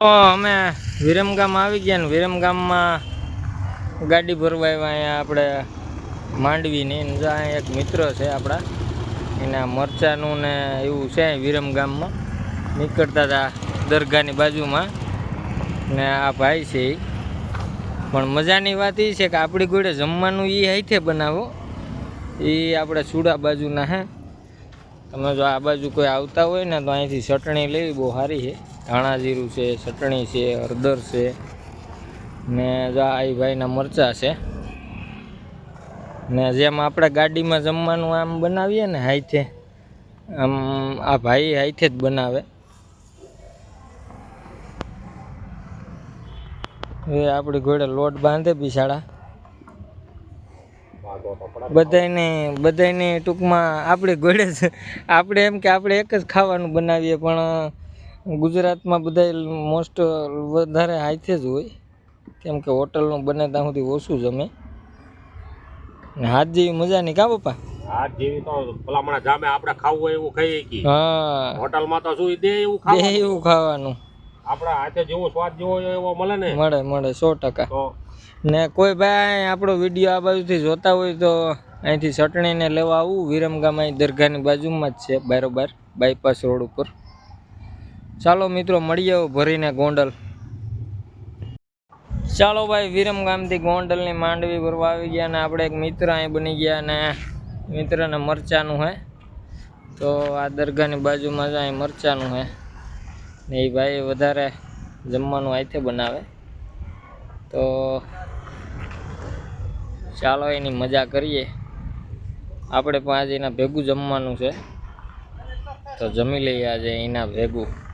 અમે વિરમગામ આવી ગયા ને વિરમગામમાં ગાડી ભરવા આવ્યા અહીંયા આપણે માંડવીની. અહીંયા એક મિત્ર છે આપણા, એના મરચાનું ને એવું છે વિરમગામમાં નીકળતા હતા દરગાહની બાજુમાં. ને આ ભાઈ છે એ પણ મજાની વાત એ છે કે આપણી ગોળે જમવાનું એ હાથે બનાવો. એ આપણે ચૂડા બાજુના હે. તમે જો આ બાજુ કોઈ આવતા હોય ને તો અહીંથી ચટણી લેવી બહુ સારી છે. ધાણા જીરું છે, ચટણી છે, હળદર છે ને જો આ ભાઈના મરચાં છે. ને જેમ આપણે ગાડીમાં જમવાનું આમ બનાવીએ ને હાઈથે આમ આ ભાઈ હાઈથે જ બનાવે. એ આપણી ઘોડે લોટ બાંધે બિસાડા. બધાને બધાને ટૂંકમાં આપણે ઘોડે આપણે એમ કે આપણે એક જ ખાવાનું બનાવીએ, પણ ગુજરાતમાં બધા મોસ્ટ વધારે હાથે જ હોય. કેમ કે હોટલનું બને ત્યાં સુધી ઓછું જમે. ને હાથ જેવી મજા નહીં કા પપ્પા? હાથ જેવી તો ભલામણા જામે આપણે ખાવું હોય એવું ખાઈએ કી. હા. હોટલમાં તો શું દે એવું ખાવાનું? આપણા હાથે જેવો સ્વાદ જેવો એવો મળે ને? મળે મળે સો ટકા. ને કોઈ ભાઈ આપણો વીડિયો આ બાજુથી જોતા હોય તો અહીંથી ચટણીને લેવા આવું. વિરમગામ અહીં દરગાહની બાજુમાં જ છે બારોબાર બાયપાસ રોડ ઉપર. ચાલો મિત્રો, મળીએ ભરીને ગોંડલ. ચાલો ભાઈ વિરમગામથી ગોંડલની માંડવી ભરવા આવી ગયા ને આપણે એક મિત્ર અહીં બની ગયા ને મિત્રને મરચાનું હે. તો આ દરગાહની બાજુમાં જ અહીં મરચાનું હે. ને એ ભાઈ વધારે જમવાનું અહીંથી બનાવે. તો ચાલો એની મજા કરીએ. આપણે પણ આજે એના ભેગું જમવાનું છે. તો જમી લઈએ આજે એના ભેગું.